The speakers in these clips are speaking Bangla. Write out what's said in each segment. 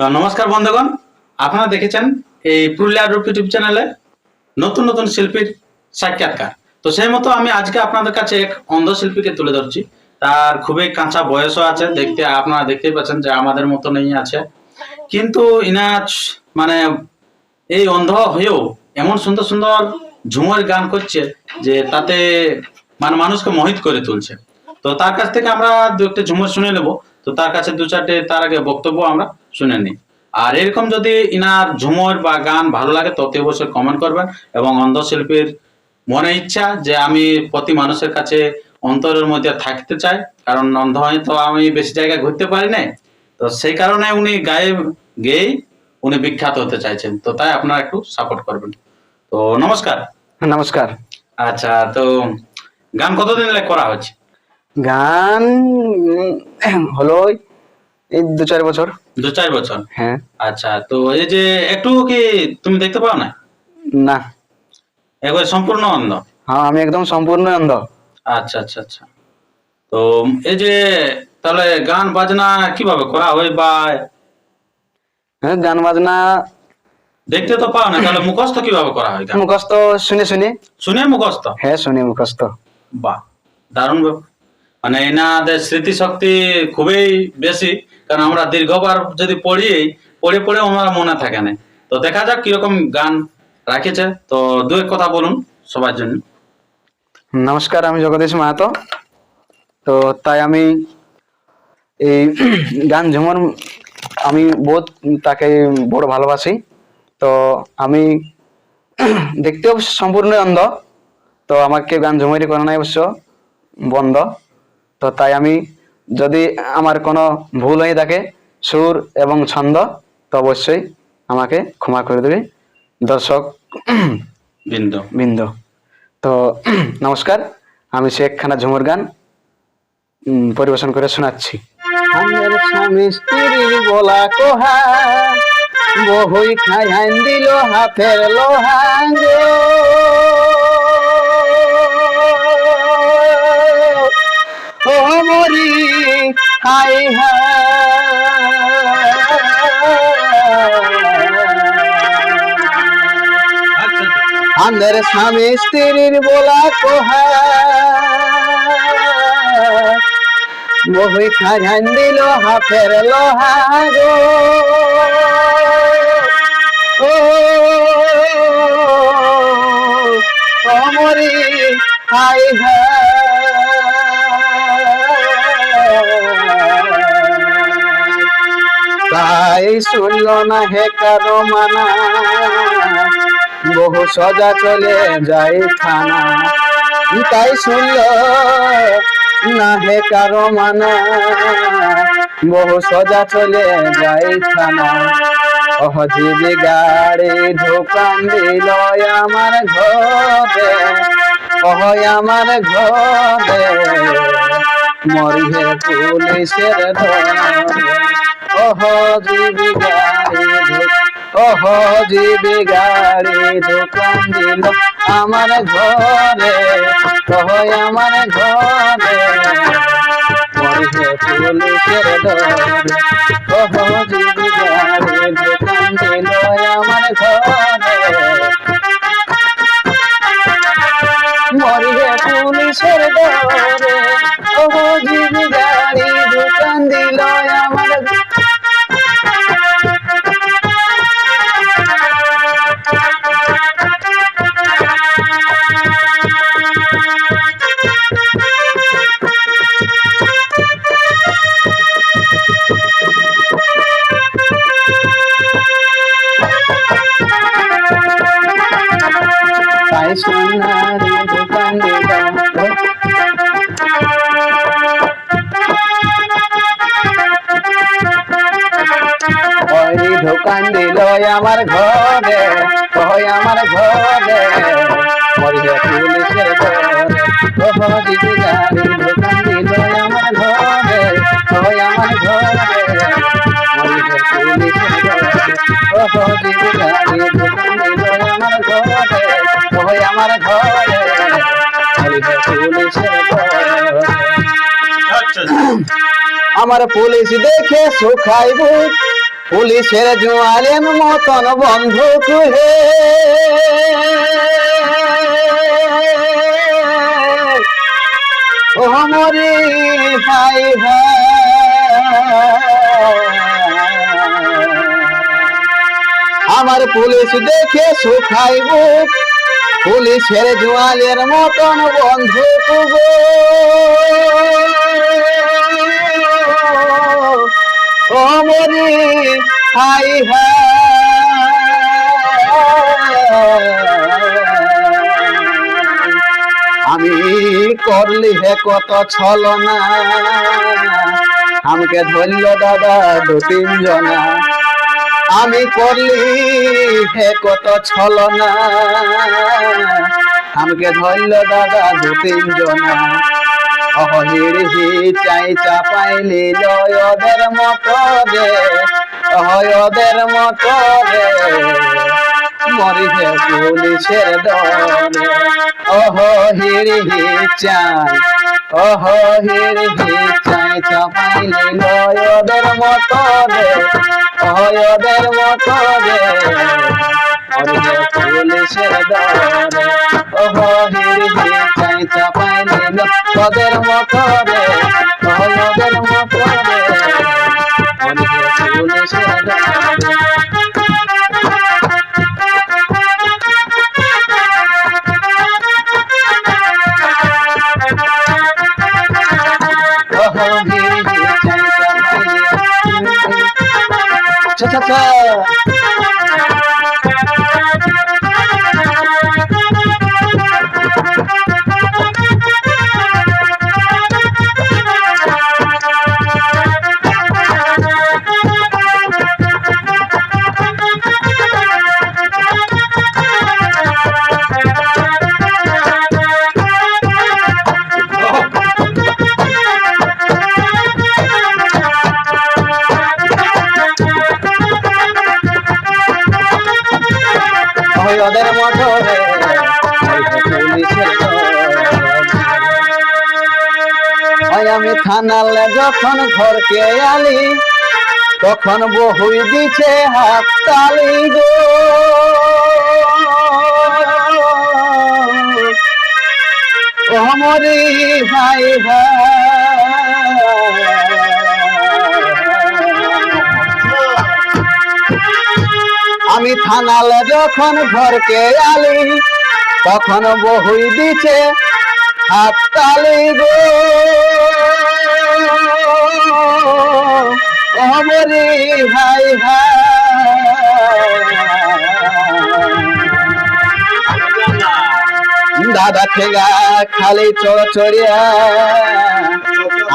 নমস্কার বন্ধুগণ, আপনারা দেখেছেন এই পুরুলিয়া ইউটিউব চ্যানেলে নতুন নতুন শিল্পীর সাক্ষাৎকার। তো সেই মতো আমি আজকে আপনাদের কাছে এক অন্ধ শিল্পীকে তুলে ধরছি। তার খুবই কাঁচা বয়সও আছে, দেখতে আপনারা দেখতেই পাচ্ছেন যে আমাদের মতনই আছে। কিন্তু ইনাচ মানে এই অন্ধ হয়েও এমন সুন্দর সুন্দর ঝুমুর গান করছে যে তাতে মানে মানুষকে মোহিত করে তুলছে। তো তার কাছ থেকে আমরা দু একটা ঝুমুর শুনে নেব। তো তার কাছে দু চারটে তার আগে বক্তব্য আমরা শুনে নিই আর এরকম যদি ইনার ঝুমুর বা গান ভালো লাগে তত অবশ্যই কমেন্ট করবেন এবং অন্ধ শিল্পীর মনে ইচ্ছা যে আমি প্রতি মানুষের কাছে অন্তরের মধ্যে থাকতে চাই কারণ অন্ধ হয়ে তো আমি বেশি জায়গায় ঘুরতে পারি না তো সেই কারণে উনি গায়ে গেয়েই উনি বিখ্যাত হতে চাইছেন। তো তাই আপনারা একটু সাপোর্ট করবেন। তো নমস্কার। নমস্কার। আচ্ছা তো গান কতদিন করা হচ্ছে গান হলো এই দু চার বছর। দু চার বছর? হ্যাঁ। আচ্ছা তো এই যে একটু কি তুমি দেখতে পাও না? না। একবার সম্পূর্ণ অন্ধ? হ্যাঁ আমি একদম সম্পূর্ণ অন্ধ। আচ্ছা আচ্ছা আচ্ছা। তো এই যে তাহলে গান বাজনা কীভাবে করা হয় বা হ্যাঁ গান বাজনা দেখতে তো পাও না তাহলে মুখস্থ কীভাবে করা হয় মুখস্থ শুনে শুনে। শুনে মুখস্থ? হ্যাঁ শুনে মুখস্থ। বাহ দারুণ মানে এনাদের স্মৃতিশক্তি খুবই বেশি। কারণ আমরা দীর্ঘবার যদি পড়ি, পড়ে পড়ে আমার মনে থাকে না। তো দেখা যাক কীরকম গান রাখেছে। তো দু এক কথা বলুন সবার জন্য। নমস্কার, আমি জগদীশ মাহাতো। তো তাই আমি এই গান ঝুমর, আমি বহুত তাকে বড় ভালোবাসি। তো আমি দেখতেও সম্পূর্ণ অন্ধ। তো আমাকে গান ঝুমরি করে নাই অবশ্য, বন্ধ। তো তাই আমি যদি আমার কোনো ভুল হয়ে থাকে সুর এবং ছন্দ তো অবশ্যই আমাকে ক্ষমা করে দেবে। দর্শক বিন্দু। বৃন্দ। তো নমস্কার আমি শেখ খানা ঝুমুর গান পরিবেশন করে শোনাচ্ছি। আমার স্বামী স্ত্রীর বলা কোহা বহুই খাইন দিল হাতের লোহা গো। হাই আচ্ছা স্বামী স্ত্রীর বলা কোহা বহুই খাজান দিল হাতের লোহা গো ও অমরি হাই তাই শুনল না হে কারও মানা। বহু সজা চলে যাই থানা। তাই শুনল না হে কারও মানা। বহু সজা চলে যাই থানা। অহজিবি গাড়ি ঢোকান দিল আমার ঘরে। অহ, আমার ঘরে। মরিহে পুলিশের ধরে। অহ জিবি গাড়ি ঢোক ওহ জিবি গাড়ি দোকান দিল আমার ঘরে ওহ আমার ঘরে পুলিশের ডরে ওহ জিবি গাড়ি দোকান দিল আমার ঘরে সোনারি দোকান দোকান দিল আমার ঘরে ওই আমার ঘরে মরিয়া পুলিশের ঘরে দিদি গাড়ি দোকান দিল আমার আমার ঘরে। আমার পুলিশ দেখে সুখাইব পুলিশের জোয়ালেন মতন বন্ধুক হে ও মরে হাই আমার পুলিশ দেখে সুখাই বুক। পুলিশের জোয়ালের মতন বন্ধু গো ও মরি হাই আমি করলি হে কত ছল না আমাকে ধরল দাদা দু তিন জনা আমি করলি হে কত ছল না আমাকে ধরল দাদা দু তিন জনা অহির হি চাই চাপাইলি লয়দের মতো রে অহয়দের মতো রে। মরি হে পুলিশের দরে অহ হির হি চাই অহ হির হি চাই চাপাইলি লয়দের মতো রে অহয়দের মতো রে হে পুলিশের দরে অহ হির হি চাই চাপাইলি লয়দের মতো রে অহয়দের মতো cha cha ওদের মতো রে ওই তো পুলিশের আমি থানালে যখন ঘরকে আলি, তখন বহুই দিছে হাত তালি গো। মরি ভাই আমি থানালে যখন ঘরকে আলি, তখন বহুই দিছে হাত তালি গো। অমরি ভাই ভাই দাদা ঠেগা খালি চড় চড়িয়া,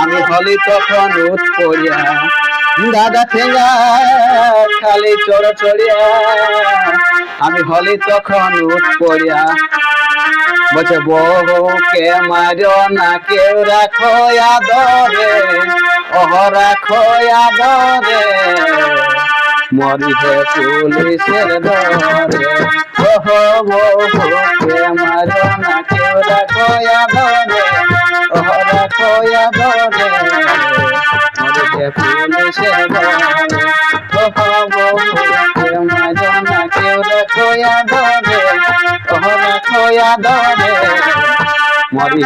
আমি হলি তখন উঠ পড়িয়া। দাদা ঠেঙ্গা খালি চড় চড়িয়া, আমি হলি তখন উঠ পড়িয়া। বলছে, বউকে মারো না, কেউ রাখো আদরে ওহ রাখো আদরে মরি হে পুলিশের দরে ওহ, বউকে মারো না, কেউ রাখো আদরে ওহ রাখো আদরে পুলিশের দরে ওহ বউকে মারো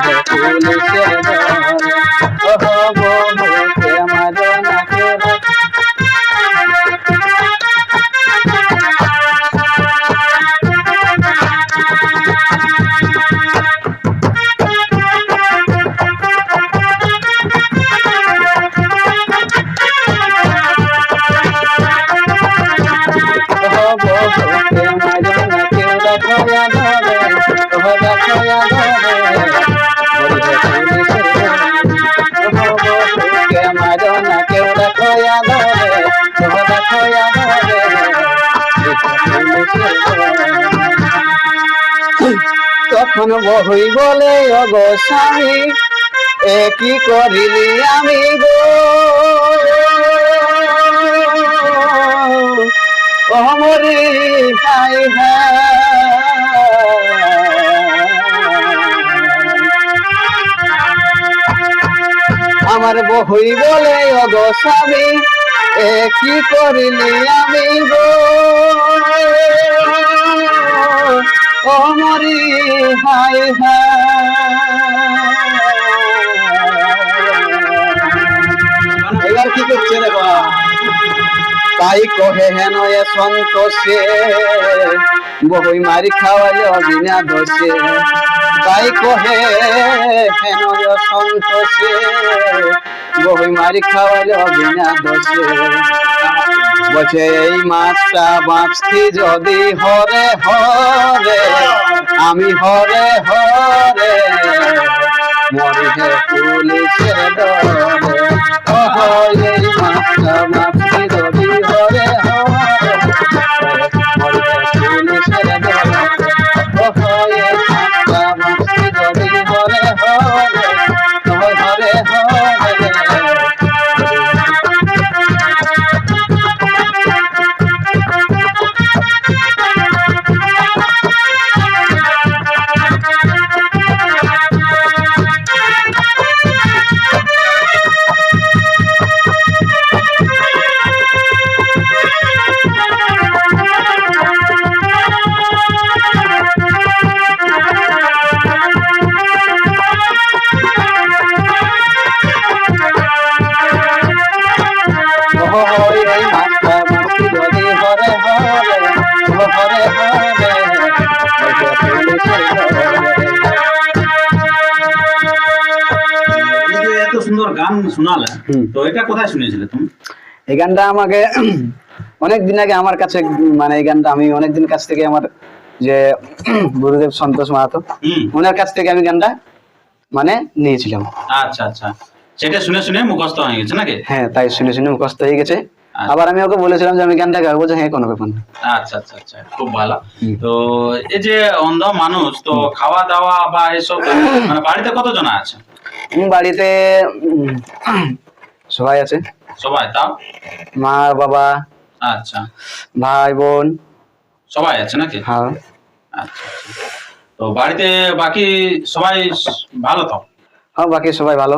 বহুই বলে, অগো স্বামী, এ কি করিলি আমি গো? অমরি হাই আমার বহুই বলে, অগো স্বামী, এ কি করিলি আমি গো? ও মরি হাই হায় এবার কি করছে রে বা তাই কহে হেন এ সন্তোষে, বহুই মারি খাওয়ালে বিনা দোষে। তাই কহে হেন এ সন্তোষে, বহুই মারি খাওয়ালে বিনা দোষে। বলছে, এই মাছটা বাঁচতি যদি হরে হরে আমি হরে হরে মরি পুলিশের ডরে এত সুন্দর গান শোনালে তো এটা কোথায় শুনেছিলে তুমি? এই গানটা আমাকে অনেক দিন আগে আমার কাছে মানে এই গানটা আমি অনেক দিন কাছ থেকে আমার যে গুরুদেব সন্তোষ মাহাতো হুম। ওনার কাছ থেকে আমি গানটা মানে নিয়েছিলাম। আচ্ছা আচ্ছা। সেটা শুনে শুনে মুখস্থ হয়ে গেছে নাকি? হ্যাঁ তাই শুনে শুনে মুখস্থ হয়ে গেছে। আবার আমি ওকে বলেছিলাম যে আমি গানটা গাবো যে হ্যাঁ কোনো ব্যাপার না। আচ্ছা আচ্ছা আচ্ছা খুব ভালো। তো এই যে অন্ধ মানুষ তো খাওয়া দাওয়া বা এসব মানে বাড়িতে কতজন আছে? বাড়িতে সবাই আছে। সবাই তাও? মা বাবা আচ্ছা। ভাই বোন। সবাই আছে নাকি? হ্যাঁ। আচ্ছা আচ্ছা। তো বাড়িতে বাকি সবাই ভালো তো? হ্যাঁ বাকি সবাই ভালো।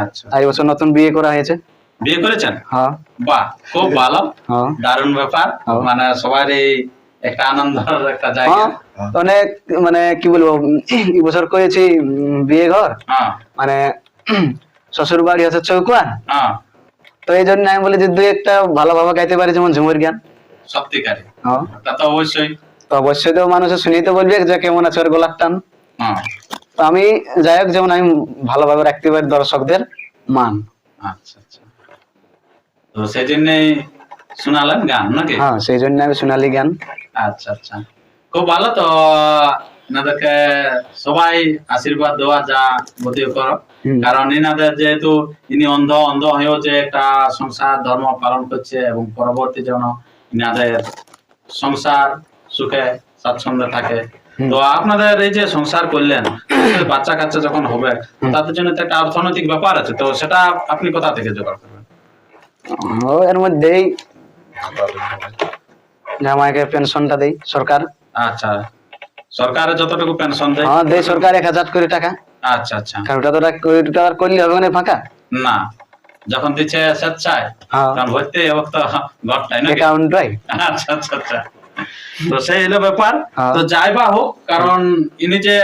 আচ্ছা। আর এই বছর নতুন বিয়ে করা হয়েছে। বিয়ে করেছেন? হ্যাঁ। বাহ খুব ভালো। হ্যাঁ। দারুণ ব্যাপার। হ্যাঁ। মানে সবার এই একটা আনন্দের একটা জায়গা। অনেক মানে কি বলব এই বছর করেছি বিয়ে ঘর। মানে শ্বশুর বাড়ি হচ্ছে চৌকুয়া হ্যাঁ। তো এই জন্য আমি বলি যে দুই একটা ভালো ভালোভাবে গাইতে পারি যেমন ঝুমুর গান। সত্যিকারে হ্যাঁ। তা তো অবশ্যই। তো অবশ্যই তো মানুষের শুনেই তো বলবে যে কেমন আছে ওর গোলাপ টান। তো আমি যাই হোক যেমন আমি ভালোভাবে রাখতে পারি দর্শকদের মান। আচ্ছা। তো সেই জন্যই শোনালেন গান নাকি? হ্যাঁ সেই জন্য আমি সোনালি জ্ঞান আচ্ছা আচ্ছা। খুব ভালো তো এনাদেরকে সবাই আশীর্বাদ দেওয়া যা বতীয় করো কারণ এনাদের যেহেতু ইনি অন্ধ অন্ধ হয়েও যে একটা সংসার ধর্ম পালন করছে এবং পরবর্তী যেন ইনাদের সংসার সুখে স্বাচ্ছন্দ্যে থাকে। তো আপনাদের এই যে সংসার করলেন বাচ্চা কাচ্চা যখন হবে তাদের জন্য তো একটা অর্থনৈতিক ব্যাপার আছে। তো সেটা আপনি কোথা থেকে জোগাড় করবেন ও এর মধ্যেই জামাইকে পেনশনটা দেই সরকার। আচ্ছা সরকারের যতটুকু পেনশন দেয়? হ্যাঁ দেয় সরকার এক হাজার করে টাকা। আচ্ছা আচ্ছা। কারণ ওটা তো করলে হবে না ফাঁকা। না যখন দিচ্ছে স্বেচ্ছায় হ্যাঁ। কারণ ভর্তি এবার তো ঘরটাই নাকি? অ্যাকাউন্টটাই আচ্ছা আচ্ছা আচ্ছা। তো সেই হলো ব্যাপার। হ্যাঁ। তো যাই বা হোক কারণ ইনি যে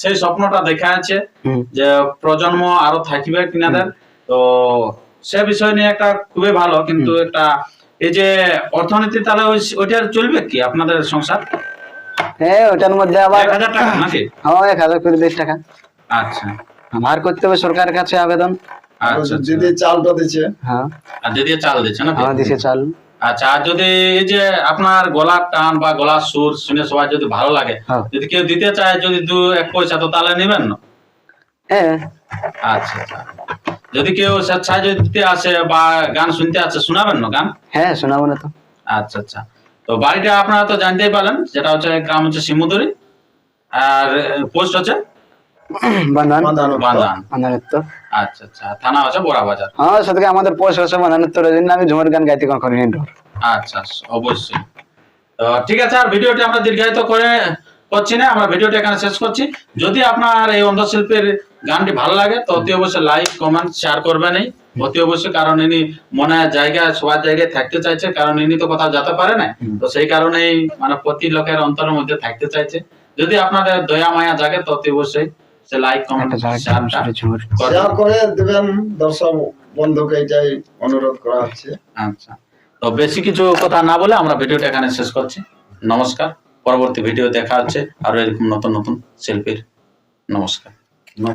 সেই স্বপ্নটা দেখা আছে যে প্রজন্ম আরও থাকবে কিনাদের তো সে বিষয় নিয়ে একটা খুবই ভালো কিন্তু একটা এই যে অর্থনীতি তাহলে ওই- ওইটা চলবে কি আপনাদের সংসার? হ্যাঁ ওটার মধ্যে আবার এক হাজার টাকা নাকি? হ্যাঁ এক হাজার করে দেড় টাকা। আচ্ছা। আমার করতে হবে সরকারের কাছে আবেদন। আচ্ছা আচ্ছা। যদি চালটা দিচ্ছে হ্যাঁ। আর যদি চাল দিচ্ছে না আমার দিছে চাল। আচ্ছা আর যদি এই যে আপনার গলার টান বা গলার সুর শুনে সবাই যদি ভালো লাগে হ্যাঁ। যদি কেউ দিতে চায় যদি দু এক পয়সা তো তাহলে নেবেন না? হ্যাঁ। আচ্ছা আচ্ছা। যদি কেউ স্বেচ্ছায় যদি দিতে আসে বা গান শুনতে আসে শোনাবেন না গান? হ্যাঁ শোনাবো না তো। আচ্ছা আচ্ছা। তো বাড়িটা আপনারা তো জানতেই পারেন যেটা হচ্ছে গ্রাম হচ্ছে শিমুদুরি। আর পোস্ট হচ্ছে? আচ্ছা আচ্ছা। থানা হচ্ছে বড়া বাজার। হ্যাঁ আমাদের পয়সা আছে বান্ধানিত্যর জন্য আমি ঝুমুর গান গাইতে কখনো আচ্ছা অবশ্যই। তো ঠিক আছে আর ভিডিওটি আমরা দীর্ঘায়িত করে করছি না আমরা ভিডিওটি এখানে শেষ করছি। যদি আপনার এই অন্ধশিল্পের গানটি ভালো লাগে তো অতি অবশ্যই লাইক কমেন্ট শেয়ার করবেন এই অতি অবশ্যই কারণ ইনি মনে হয় জায়গা সবার জায়গায় থাকতে চাইছে কারণ ইনি তো কোথাও যেতে পারে না তো সেই কারণেই মানে প্রতি লোকের অন্তরের মধ্যে থাকতে চাইছে। যদি আপনাদের দয়া মায়া জাগে তো অতি অবশ্যই সে লাইক কমেন্ট। শেয়ার করে দেবেন দর্শক বন্ধুকে এটাই অনুরোধ করা হচ্ছে। আচ্ছা। তো বেশি কিছু কথা না বলে আমরা ভিডিওটা এখানে শেষ করছি। নমস্কার। পরবর্তী ভিডিও দেখা হচ্ছে আরও এরকম নতুন নতুন শিল্পীর। নমস্কার।